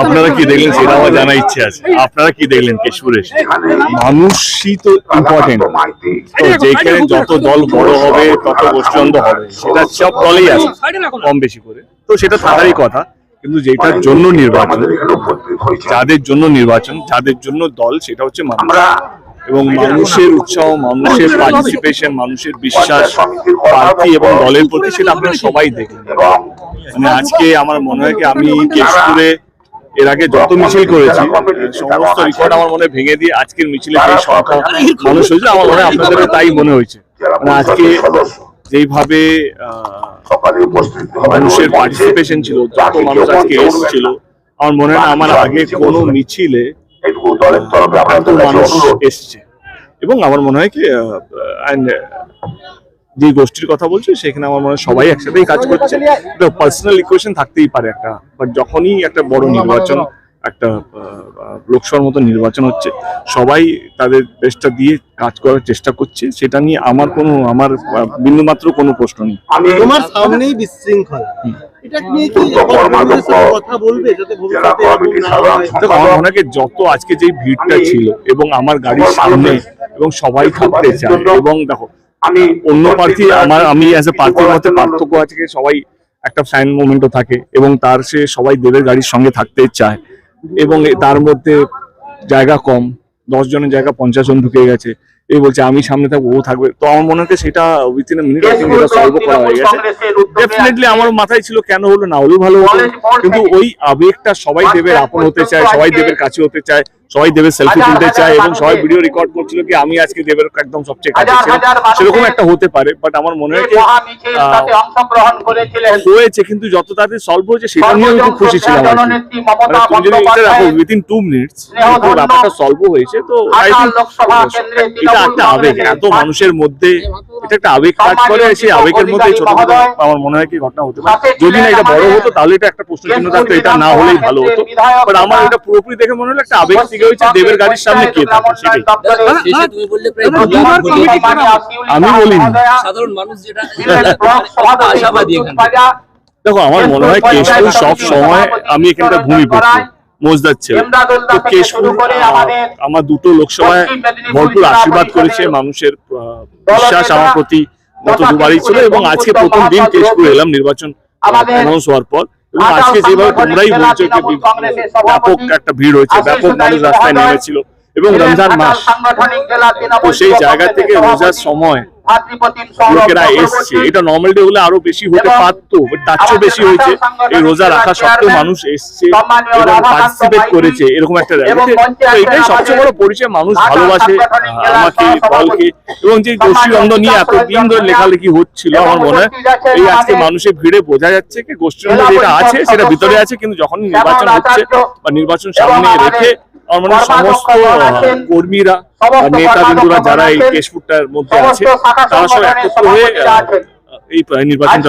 আপনারা কি দেখলেন? সেটা আমার জানা ইচ্ছে আছে। আপনারা কি দেখলেন কেশপুরে? এসে? মানুষই তো ইম্পর্টেন্ট তো যেখানে যত দল বড় হবে তত গোষ্ঠীদ্বন্দ্ব হবে। সেটা সব দলেই আছে। কম বেশি করে। তো সেটা থাকারই কথা কিন্তু যেটার জন্য নির্বাচন যাদের জন্য নির্বাচন যাদের জন্য দল সেটা হচ্ছে মানুষ। এবং মানুষের উৎসাহ মানুষের পার্টিসিপেশন মানুষের বিশ্বাস প্রার্থী এবং দলের প্রতি সেটা আপনারা সবাই দেখলেন। মানে আজকে আমার মনে হয় কি আমি কেশপুরে এর আগে যত মিছিল করেছি সমস্ত রেকর্ড আমার মনে ভেঙে দিয়ে আজকের মিছিলে যে সংখ্যা মানুষ হয়েছে আমার মনে আপনাদেরও তাই মনে হয়েছে। মানে আজকে যেইভাবে আহ, মানুষের পার্টিসিপেশন ছিল যত মানুষ আজকে এসেছিল আমার মনে হয় আমার আগে কোনো মিছিলে মানুষ এসছে। এবং আমার মনে হয় কি যে গোষ্ঠীর কথা বলছি সেখানে আমার মনে হয় সবাই একসাথেই কাজ করছে। পার্সোনাল ইকুয়েশন থাকতেই পারে একটা বাট যখনই একটা বড় নির্বাচন একটা লোকসভার মতো নির্বাচন হচ্ছে সবাই তাদের বেস্টটা দিয়ে কাজ করার চেষ্টা করছে সেটা নিয়ে আমার কোনো আমার বিন্দুমাত্র কোনো প্রশ্ন নেই। তোমার সামনেই বিশৃঙ্খলা। এটা নিয়ে কি কংগ্রেসের সাথে কথা বলবে যাতে ভবিষ্যতে এরকম না দেখো আমার কি যত আজকে যে ভিড়টা ছিল এবং আমার গাড়ির সামনে এবং সবাই থাকতে চায় এবং দেখো আমি অন্য প্রার্থী আমার আমি অ্যাজ এ প্রার্থীর মধ্যে পার্থক্য আছে সবাই একটা ফ্যান মোমেন্টও থাকে এবং তার সে সবাই দেবের গাড়ির সঙ্গে থাকতে চায় এবং তার মধ্যে জায়গা কম দশ জনের জায়গা পঞ্চাশ জন ঢুকে গেছে। এই বলছে আমি সামনে থাকব ও থাকবে। তো আমার মনে হচ্ছে সেটা উইথিন এ মিনিট এটা সলভ করা হয়ে গেছে। ডেফিনেটলি আমার মাথায় ছিল কেন হলো না হলেও ভালো হতো কিন্তু ওই আবেগটা সবাই দেবের আপন হতে চায় সবাই দেবের কাছে হতে চায়। সবাই দেবের সেলফি তুলতে চায় এবং সবাই ভিডিও রেকর্ড করছিল কি আমি আজকে দেবের একদম সবচেয়ে কাছে। সেরকম একটা হতে পারে বাট আমার মনে হয় হয়েছে কিন্তু যত তাড়াতাড়ি সলভ হয়েছে সেটা নিয়ে আমি খুব খুশি ছিলাম। মানে রাখো টু মিনিটস ব্যাপারটা সলভ হয়েছে তো এটা একটা আবেগ এত মানুষের মধ্যে এটা একটা আবেগ কাজ করে সেই আবেগের মধ্যে এই আমার মনে হয় কি ঘটনা হতে পারে। যদি না এটা বড় হতো তাহলে এটা একটা প্রশ্ন চিহ্ন থাকতো এটা না হলেই ভালো হতো। বাট আমার এটা পুরোপুরি দেখে মনে হলো একটা আবেগ থেকে হয়েছে দেবের গাড়ির সামনে কে সেটাই। আমি বলিনি। সাধারণ মানুষ যেটা যেটা আশাবাদী দেখো আমার মনে হয় কেশপুর সব সময় আমি এখানটা ভূমিপুত্র মোজদার ছেলে। তো কেশপুর আহ, আমার দুটো লোকসভায় ভরপুর আশীর্বাদ করেছে মানুষের বিশ্বাস আমার প্রতি গত দুবারই ছিল এবং আজকে প্রথম দিন কেশপুর এলাম নির্বাচন অ্যানাউন্স হওয়ার পর। এবং আজকে যেভাবে তোমরাই বলছো যে ব্যাপক একটা ভিড় হয়েছে ব্যাপক মানুষ রাস্তায় নেমেছিল এবং রমজান মাস। তো সেই জায়গা থেকে রোজার সময় লোকেরা এসছে। এটা নর্মাল ডে হলে আরও বেশি হতে পারতো তার চেয়েও বেশি হয়েছে। এই রোজা রাখা সত্ত্বেও মানুষ এসছে এবং পার্টিসিপেট করেছে এরকম একটা র্যালিতে তো এটাই সবচেয়ে বড় পরিচয় মানুষ ভালোবাসে আমাকে এবং যে গোষ্ঠীদ্বন্দ্ব নিয়ে এতদিন ধরে লেখালেখি হচ্ছিল আমার মনে হয় এই আজকে মানুষের ভিড়ে বোঝা যাচ্ছে কি গোষ্ঠীদ্বন্দ্ব যেটা আছে সেটা ভিতরে আছে কিন্তু যখন নির্বাচন হচ্ছে বা নির্বাচন সামনে রেখে মনে সমস্ত কর্মীরা নেতা বিন্দুরা যারা এই কেশপুরটার মধ্যে আছে তারা সব একত্র হয়ে এই নির্বাচনটা